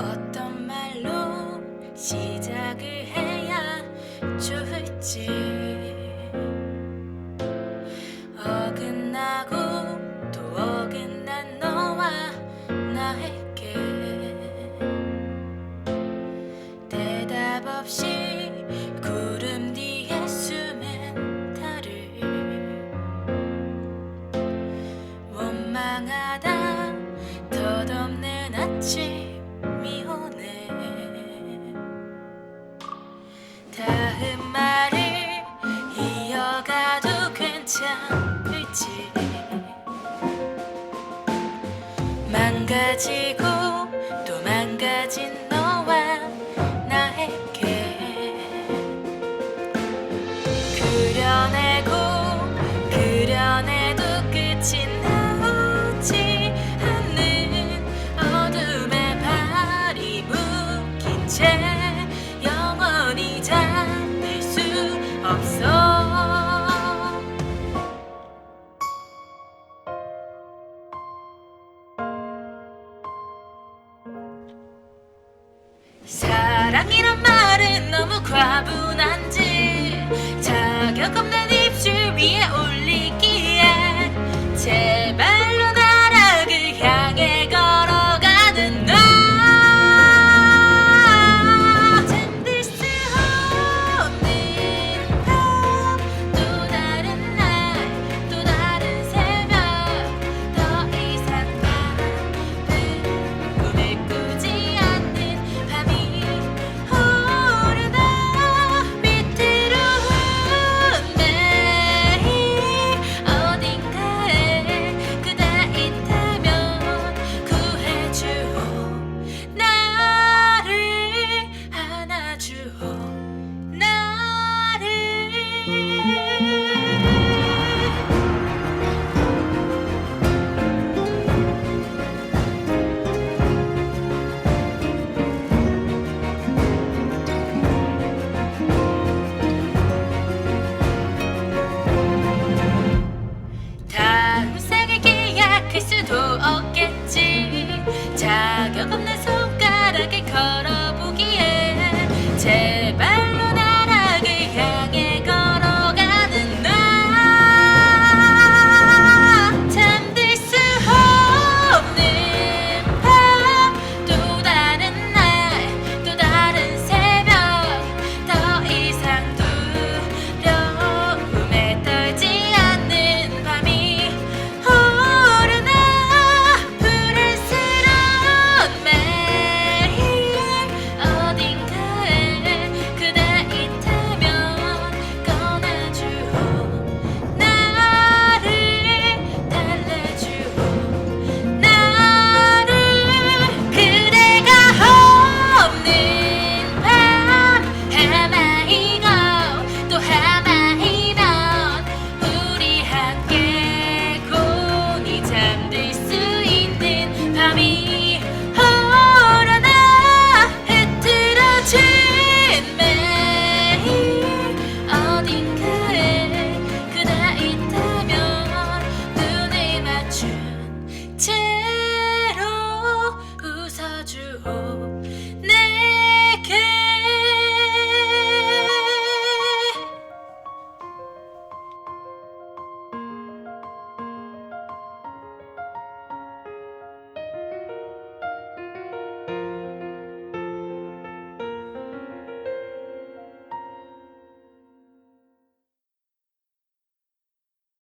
어떤 말로 시작을 해야 좋을지. 다음 말을 이어가도 괜찮을지. 망가지고 없어. 사랑이란 말은 너무 과분한 자격 없는